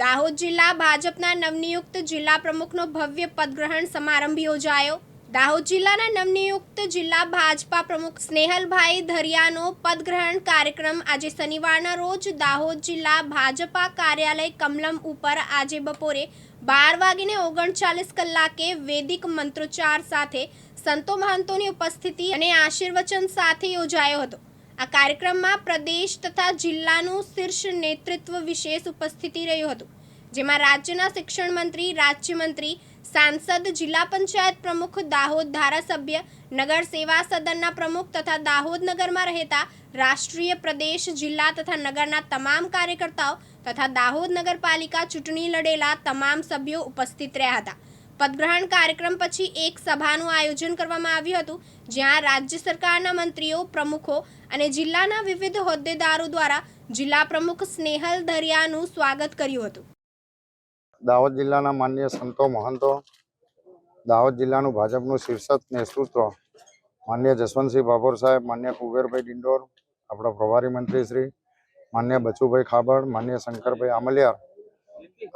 દાહોદ જિલ્લા ભાજપના નવનિયુક્ત જિલ્લા પ્રમુખનો ભવ્ય પદગ્રહણ સમારંભ યોજાયો. દાહોદ જિલ્લાના નવનિયુક્ત જિલ્લા ભાજપા પ્રમુખ સ્નેહલભાઈ ધરિયાનો પદગ્રહણ કાર્યક્રમ આજે શનિવારના રોજ દાહોદ જિલ્લા ભાજપા કાર્યાલય કમલમ ઉપર આજે બપોરે બાર વાગીને ઓગણચાલીસ કલાકે વૈદિક મંત્રોચ્ચાર સાથે સંતો મહંતોની ઉપસ્થિતિ અને આશીર્વચન સાથે યોજાયો હતો. આ કાર્યક્રમમાં પ્રદેશ તથા જિલ્લાનું શીર્ષ નેતૃત્વ વિશેષ ઉપસ્થિતિ રહ્યું હતું, જેમાં રાજ્યના શિક્ષણ મંત્રી રાજ્યમંત્રી સાંસદ, જિલ્લા પંચાયત પ્રમુખ, દાહોદ ધારાસભ્ય, નગર સેવા સદનના પ્રમુખ તથા દાહોદ નગરમાં રહેતા રાષ્ટ્રીય પ્રદેશ, જિલ્લા તથા નગરના તમામ કાર્યકર્તાઓ તથા દાહોદ નગરપાલિકા ચૂંટણી લડેલા તમામ સભ્યો ઉપસ્થિત રહ્યા હતા. પદગ્રહણ કાર્યક્રમ પછી એક સભાનું આયોજન કરવામાં આવ્યું હતું, જ્યાં રાજ્ય સરકારના મંત્રીઓ, પ્રમુખો અને જિલ્લાના વિવિધ હોદ્દેદારો દ્વારા જિલ્લા પ્રમુખ સ્નેહલ દરિયાનું સ્વાગત કર્યું હતું. દાહોદ જિલ્લાના માન્ય સંતો મહંતો, દાહોદ જિલ્લાનું ભાજપનું શીર્ષક નેતૃત્વ, માન્ય જસવંતસિંહ ભાભોર સાહેબ, માન્ય કુબેરભાઈ ડિંડોર, આપણા પ્રભારી મંત્રી શ્રી માન્ય બચુભાઈ ખાબડ, માન્ય શંકરભાઈ આમલિયાર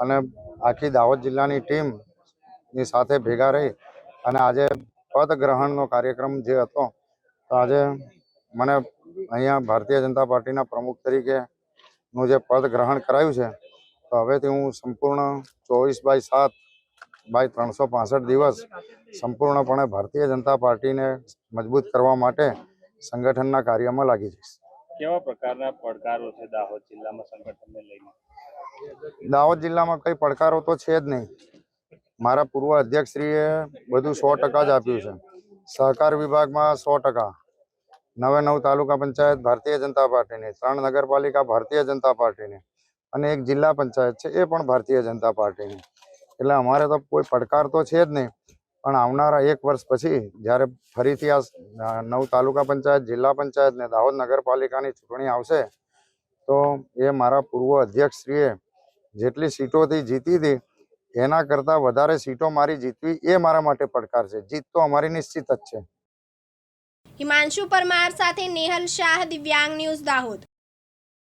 અને આખી દાહોદ જિલ્લાની ટીમ ની સાથે ભેગા રહી અને આજે પદ ગ્રહણનો કાર્યક્રમ જે હતો તો આજે મને અહીંયા ભારતીય જનતા પાર્ટીના પ્રમુખ તરીકે નું જે પદ ગ્રહણ કરાયું છે તો હવેથી હું સંપૂર્ણ ચોવીસ બાય સાત બાય ત્રણસો પાસઠ દિવસ સંપૂર્ણપણે ભારતીય જનતા પાર્ટીને મજબૂત કરવા માટે સંગઠનના કાર્યમાં લાગી જઈશ. કેવા પ્રકારના પડકારો છે દાહોદ જિલ્લામાં સંગઠનને લઈને? દાહોદ જિલ્લામાં કઈ પડકારો તો છે જ નહીં. મારા પૂર્વ અધ્યક્ષશ્રીએ બધું સો ટકા જ આપ્યું છે. સહકાર વિભાગમાં સો ટકા. નવે નવ તાલુકા પંચાયત ભારતીય જનતા પાર્ટીની, ત્રણ નગરપાલિકા ભારતીય જનતા પાર્ટીની અને એક જિલ્લા પંચાયત છે, એ પણ ભારતીય જનતા પાર્ટીની. એટલે અમારે તો કોઈ પડકાર તો છે જ નહીં. પણ આવનારા એક વર્ષ પછી જ્યારે ફરીથી આ નવ તાલુકા પંચાયત, જિલ્લા પંચાયત ને દાહોદ નગરપાલિકાની ચૂંટણી આવશે, તો એ મારા પૂર્વ અધ્યક્ષશ્રીએ જેટલી સીટોથી જીતી હતી એના કરતાં વધારે સીટો મારી જીતવી એ મારા માટે પડકાર છે. જીત તો અમારી નિશ્ચિત જ છે. હિમાંશુ પરમાર સાથે નેહલ શાહ, દિવ્યાંગ ન્યૂઝ દાહોદ.